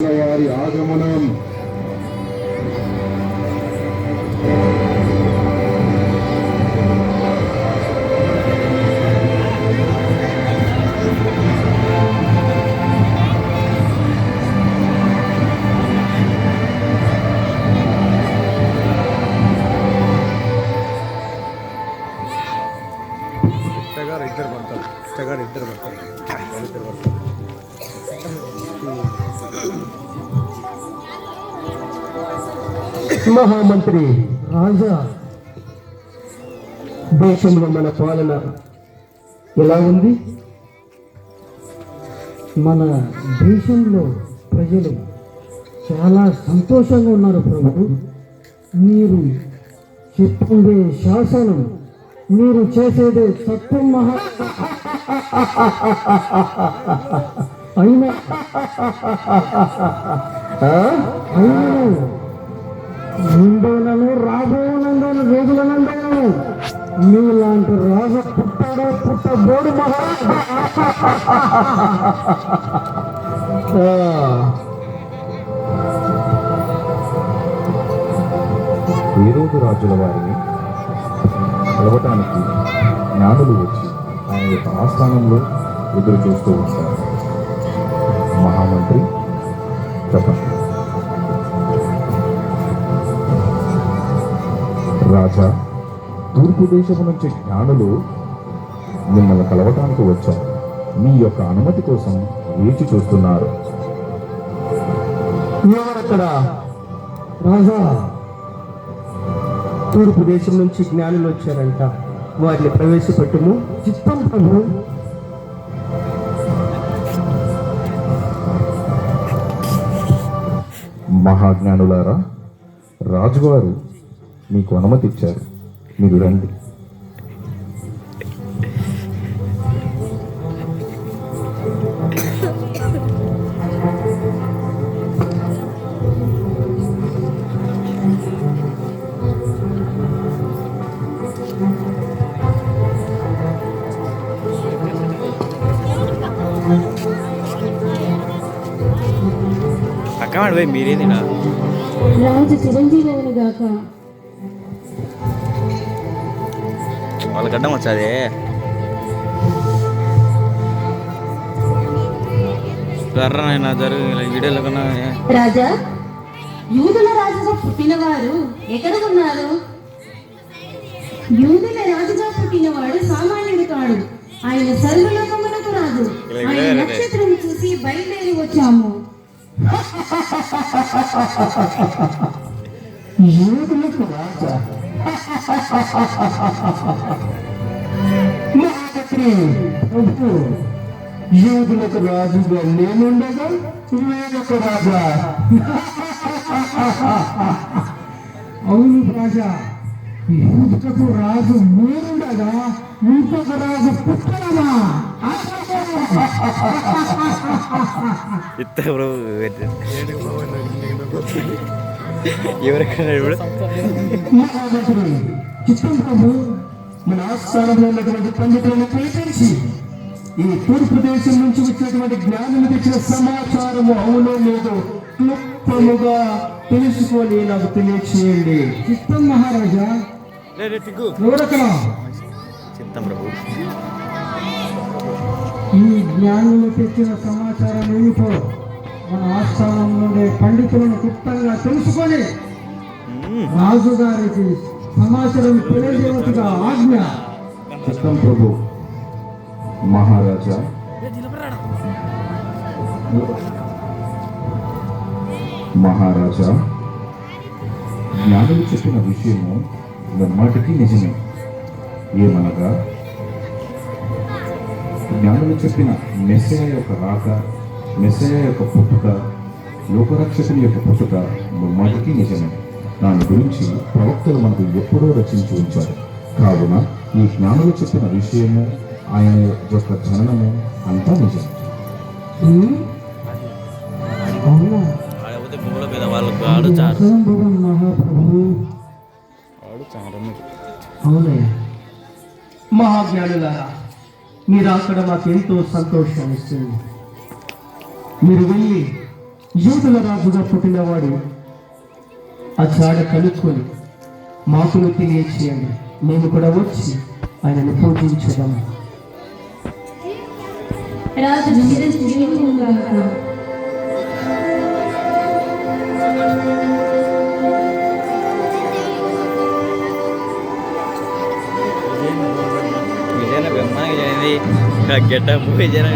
வாரி ஆகமனம் ಇದ್ದಾರೆ ಬರ್ತಾರೆ ಇದ್ದಾರೆ ಬರ್ತಾರೆ మహామంత్రి రాజా దేశంలో మన పాలన ఎలా ఉంది మన దేశంలో ప్రజలు చాలా సంతోషంగా ఉన్నారు ప్రభు మీరు చెప్పిందే శాసనం మీరు చేసేదే సత్యం మహా అయినా? అయినా ముందులను రాబోనందున రోజులనందను మీలాంటి రాజు పుట్టాడో పుట్టబోడు మహా వేరోదు రాజుల వారిని కలవటానికి జ్ఞానులు వచ్చి ఆయన యొక్క ఆస్థానంలో ఎదురు చూస్తూ ఉంటారు. మహామంత్రి చెప్పండి రాజా తూర్పు దేశం నుంచి జ్ఞానులు మిమ్మల్ని కలవటానికి వచ్చారు. మీ యొక్క అనుమతి కోసం వేచి చూస్తున్నారు. ఎవరక్కడ? రాజా తూర్పు దేశం నుంచి జ్ఞానులు వచ్చారంట. వారిని ప్రవేశపెట్టుము. చిత్తం ప్రభు. మహాజ్ఞానులారా రాజువారు మీకు అనుమతి ఇచ్చారు. మీరు రండి. అక్క వాడు పోయి మీరేంది నా? రాజు చిరంజీవి గాక వాళ్ళ గడ్డం వచ్చాది. కర్రనైనా జరుగు వీడియోలో కన్నా రాజా యూదుల రాజుగా పుట్టినవారు ఎక్కడ ఉన్నారు? యూదుల రాజుగా పుట్టినవాడు సామాన్యుడు కాడు. ఆయన సర్వలోకములకు రాదు ఆయన నక్షత్రం చూసి బయలుదేరి వచ్చాము. యూదులకు రాజా మహామంత్రి ప్రభు యూదులకు రాజుగా నేనుండగా వేరొక రాజా అవును రాజా యూదులకు రాజు మీరుండగా ఇంకొక రాజు పుట్టడమా ఇత్త బ్రో ఎవరెక్కడ ఇప్పుడు మన ఆస్థానంలో ఉన్నటువంటి పండితులను పిలిపించి ఈ తూర్పు దేశం నుంచి వచ్చినటువంటి జ్ఞానం తెచ్చిన సమాచారము అవునో లేదో క్లుప్తముగా తెలుసుకొని నాకు తెలియచేయండి చిత్తం మహారాజా ఎవరక్కడ చిత్తం ప్రభు ఈ జ్ఞానులు తెచ్చిన సమాచారం ఏమిటో మన ఆస్థానం నుండి పండితులను క్లుప్తంగా తెలుసుకొని రాజు గారికి సమాచారం తెలియజేయవచ్చుగా ఆజ్ఞ. చిత్తం ప్రభు మహారాజా. మహారాజా జ్ఞానులు చెప్పిన విషయము ముమ్మాటికి నిజమే. ఏమనగా జ్ఞానులు చెప్పిన మెస్సయ యొక్క రాక మెస్సయ యొక్క పుట్టుక లోకరక్షకుని యొక్క పుట్టుక ముమ్మాటికి నిజమే. దాని గురించి ప్రవక్తలు మనకు ఎప్పుడో రచించి ఉంచారు. కావున ఈ జ్ఞానులు చెప్పిన విషయము ఆయన యొక్క జననము అంతా నిజం. మహాజ్ఞానులారా మీరు అక్కడ మాకు ఎంతో సంతోషం ఇస్తుంది మీరు వెళ్ళి యూదుల రాజుగా పుట్టినవాడు ఆ చాడ కనుక్కొని మాకును తెలియచేయండి నేను కూడా వచ్చి ఆయనను పూజించదాము రాజు నిద్రించుగాక విజయన బెమ్మ విజయనది గెటప్ విజయన